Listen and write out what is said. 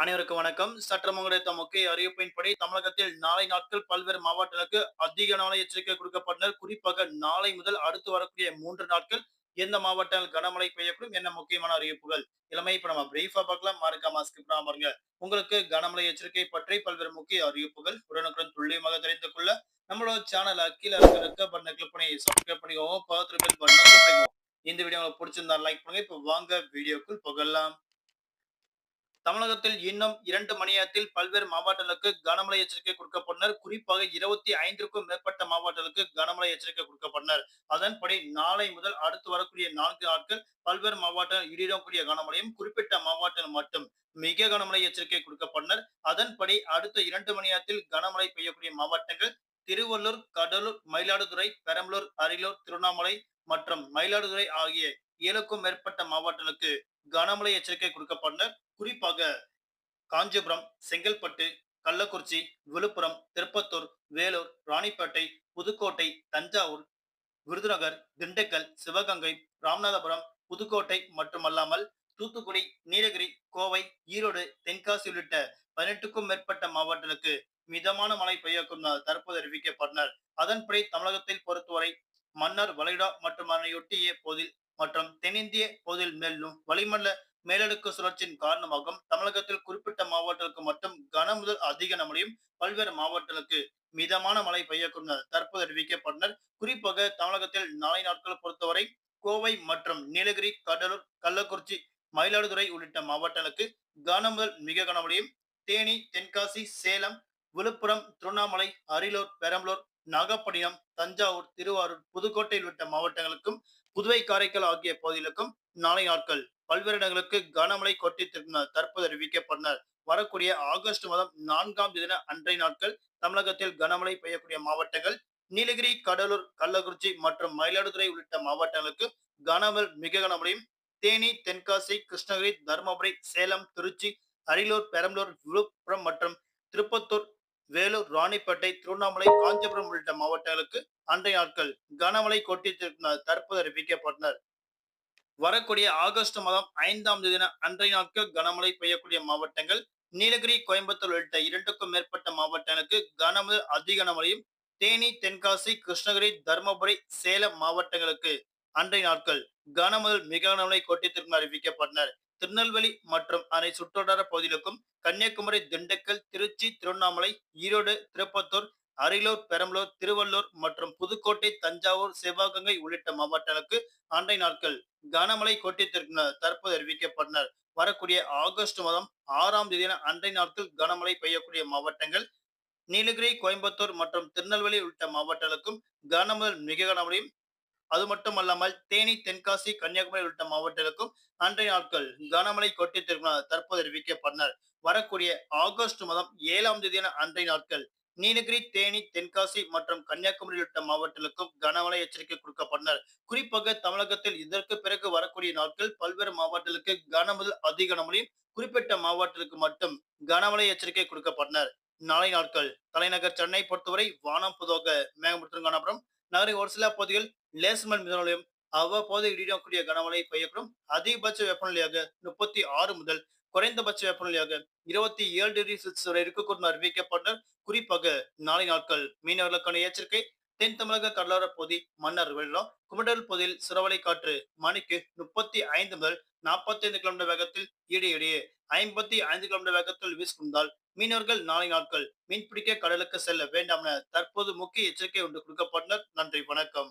அனைவருக்கும் வணக்கம். சற்றம் கிடைத்த முக்கிய அறிவிப்பின்படி தமிழகத்தில் நாளை நாட்கள் பல்வேறு மாவட்டங்களுக்கு அதிக நாளை எச்சரிக்கை கொடுக்கப்பட்டனர். குறிப்பாக நாளை முதல் அடுத்து வரக்கூடிய மூன்று நாட்கள் எந்த மாவட்டங்கள் கனமழை பெய்யக்கூடும் என்ன முக்கியமான அறிவிப்புகள்? இளமை இப்ப நம்ம பிரீஃபா பார்க்கலாம். மறக்காம ஸ்கிப் பாருங்க. உங்களுக்கு கனமழை எச்சரிக்கை பற்றி பல்வேறு முக்கிய அறிவிப்புகள் உடனுக்குடன் துல்லியமாக தெரிந்து கொள்ள நம்மளோட சேனல் அக்கீழ இருக்க பண்ண கிளிக் பண்ணி சப்ஸ்கிரைப் பண்ணிக்கோங்க. பக்கத்துல இந்த வீடியோ உங்களுக்கு பிடிச்சிருந்தா லைக் பண்ணுங்க. இப்ப வாங்க வீடியோக்குள் புகழலாம் தமிழகத்தில் இன்னும் இரண்டு மணி நேரத்தில் பல்வேறு மாவட்டங்களுக்கு கனமழை எச்சரிக்கை கொடுக்கப்பட்டனர் குறிப்பாக இருபத்தி ஐந்திற்கும் மேற்பட்ட மாவட்டங்களுக்கு கனமழை எச்சரிக்கை கொடுக்கப்பட்டனர் அதன்படி நாளை முதல் அடுத்து வரக்கூடிய நான்கு நாட்கள் பல்வேறு மாவட்டங்கள் இடிடக்கூடிய கனமழையும் குறிப்பிட்ட மாவட்டங்கள் மட்டும் மிக கனமழை எச்சரிக்கை கொடுக்கப்பட்டனர் அதன்படி அடுத்த இரண்டு மணி நேரத்தில் கனமழை பெய்யக்கூடிய மாவட்டங்கள் திருவள்ளூர் கடலூர் மயிலாடுதுறை பெரம்பலூர் அரியலூர் திருவண்ணாமலை மற்றும் மயிலாடுதுறை ஆகிய ஏழுக்கும் மேற்பட்ட மாவட்டங்களுக்கு கனமழை எச்சரிக்கை கொடுக்கப்பட்டனர் குறிப்பாக காஞ்சிபுரம் செங்கல்பட்டு கள்ளக்குறிச்சி விழுப்புரம் திருப்பத்தூர் வேலூர் ராணிப்பேட்டை புதுக்கோட்டை தஞ்சாவூர் விருதுநகர் திண்டுக்கல் சிவகங்கை ராமநாதபுரம் புதுக்கோட்டை மட்டுமல்லாமல் தூத்துக்குடி நீலகிரி கோவை ஈரோடு தென்காசி உள்ளிட்ட பதினெட்டுக்கும் மேற்பட்ட மாவட்டங்களுக்கு மிதமான மழை பெய்யக்கும் தற்போது அறிவிக்கப்பட்டனர். அதன்படி தமிழகத்தில் பொறுத்தவரை மன்னர் வளைடா மற்றும் அதனையொட்டிய போதில் மற்றும் தென்னிந்திய போதில் மேலும் வளிமண்டல மேலடுக்கு சுழற்சியின் காரணமாகவும் தமிழகத்தில் குறிப்பிட்ட மாவட்டங்களுக்கு மட்டும் கன முதல் அதிக மழையும் பல்வேறு மாவட்டங்களுக்கு மிதமான மழை பெய்யக்கூடும் தற்போது அறிவிக்கப்பட்டனர். குறிப்பாக தமிழகத்தில் நாளை நாட்கள் பொறுத்தவரை கோவை மற்றும் நீலகிரி கடலூர் கள்ளக்குறிச்சி மயிலாடுதுறை உள்ளிட்ட மாவட்டங்களுக்கு கன முதல் மிக கனமழையும் தேனி தென்காசி சேலம் விழுப்புரம் திருவண்ணாமலை அரியலூர் பெரம்பலூர் நாகப்பட்டினம் தஞ்சாவூர் திருவாரூர் புதுக்கோட்டை உள்ளிட்ட மாவட்டங்களுக்கும் புதுவை காரைக்கால் ஆகிய பகுதிகளுக்கும் நாளை நாட்கள் பல்வேறு இடங்களுக்கு கனமழை கொட்டி தற்போது அறிவிக்கப்பட்டனர் வரக்கூடிய ஆகஸ்ட் மாதம் நான்காம் தேதி அன்றைய நாட்கள் தமிழகத்தில் கனமழை பெய்யக்கூடிய மாவட்டங்கள் நீலகிரி கடலூர் கள்ளக்குறிச்சி மற்றும் மயிலாடுதுறை உள்ளிட்ட மாவட்டங்களுக்கு கனமல் மிக கனமழையும் தேனி தென்காசி கிருஷ்ணகிரி தருமபுரி சேலம் திருச்சி அரியலூர் பெரம்பலூர் விழுப்புரம் மற்றும் திருப்பத்தூர் வேலூர் ராணிப்பேட்டை திருவண்ணாமலை காஞ்சிபுரம் உள்ளிட்ட மாவட்டங்களுக்கு அன்றைய நாட்கள் கனமழை கொட்டி தற்போது அறிவிக்கப்பட்டனர். வரக்கூடிய ஆகஸ்ட் மாதம் ஐந்தாம் தேதி அன்றைய நாட்கள் கனமழை பெய்யக்கூடிய மாவட்டங்கள் நீலகிரி கோயம்புத்தூர் உள்ளிட்ட இரண்டுக்கும் மேற்பட்ட மாவட்டங்களுக்கு கனமழை அதிக கனமழையும் தேனி தென்காசி கிருஷ்ணகிரி தருமபுரி சேலம் மாவட்டங்களுக்கு அன்றைய நாட்கள் கனமுதல் மிக கனமழை கொட்டித்திற்கும் அறிவிக்கப்பட்டனர். திருநெல்வேலி மற்றும் அதனை சுற்றுவட்டார பகுதிகளுக்கும் கன்னியாகுமரி திண்டுக்கல் திருச்சி திருவண்ணாமலை ஈரோடு திருப்பத்தூர் அரியலூர் பெரம்பலூர் திருவள்ளூர் மற்றும் புதுக்கோட்டை தஞ்சாவூர் சிவகங்கை உள்ளிட்ட மாவட்டங்களுக்கு அன்றைய நாட்கள் கனமழை கொட்டித்திற்கு தற்போது அறிவிக்கப்பட்டனர். வரக்கூடிய ஆகஸ்ட் மாதம் ஆறாம் தேதி அன்றைய நாட்கள் கனமழை பெய்யக்கூடிய மாவட்டங்கள் நீலகிரி கோயம்புத்தூர் மற்றும் திருநெல்வேலி உள்ளிட்ட மாவட்டங்களுக்கும் கனமுதல் மிக கனமழையும் அது மட்டுமல்லாமல் தேனி தென்காசி கன்னியாகுமரி உள்ளிட்ட மாவட்டங்களுக்கும் அன்றைய நாட்கள் கனமழை கொட்டி தற்போது அறிவிக்கப்பட்டனர். வரக்கூடிய ஆகஸ்ட் மாதம் ஏழாம் தேதியான அன்றைய நாட்கள் நீலகிரி தேனி தென்காசி மற்றும் கன்னியாகுமரி உள்ளிட்ட மாவட்டங்களுக்கும் கனமழை எச்சரிக்கை கொடுக்கப்பட்டனர். குறிப்பாக தமிழகத்தில் இதற்கு பிறகு வரக்கூடிய நாட்கள் பல்வேறு மாவட்டங்களுக்கு கனமுதல் அதிக கனமழையும் குறிப்பிட்ட மாவட்டங்களுக்கு மட்டும் கனமழை எச்சரிக்கை கொடுக்கப்பட்டனர். நாளை நாட்கள் தலைநகர் சென்னை பொறுத்தவரை வானம் பொதுவாக மேகமுடன் காணப்படும். நகரின் ஒரு சில பகுதிகள் லேஸ்மல் மிதமலையும் அவ்வப்போது இடியக்கூடிய கனமழை பெய்யக்கூடும். அதிகபட்ச வெப்பநிலையாக முப்பத்தி ஆறு முதல் குறைந்தபட்ச வெப்பநிலையாக இருபத்தி ஏழு டிகிரி செல்சியஸ் வரை இருக்கக்கூடும் அறிவிக்கப்பட்ட குறிப்பாக நாளை நாட்கள் மீனவர்களுக்கான எச்சரிக்கை. தென் தமிழக கடலோர பகுதி மன்னர் வெள்ளம் குமடல் பகுதியில் சிறவலை காற்று மணிக்கு முப்பத்தி ஐந்து முதல் நாற்பத்தி ஐந்து கிலோமீட்டர் வேகத்தில் இடையிடையே ஐம்பத்தி ஐந்து கிலோமீட்டர் வேகத்தில் வீசுகின்றால் மீனவர்கள் நாளை நாட்கள் மீன்பிடிக்க கடலுக்கு செல்ல வேண்டாம் என தற்போது முக்கிய எச்சரிக்கை ஒன்று கொடுக்கப்பட்டனர் நன்றி வணக்கம்.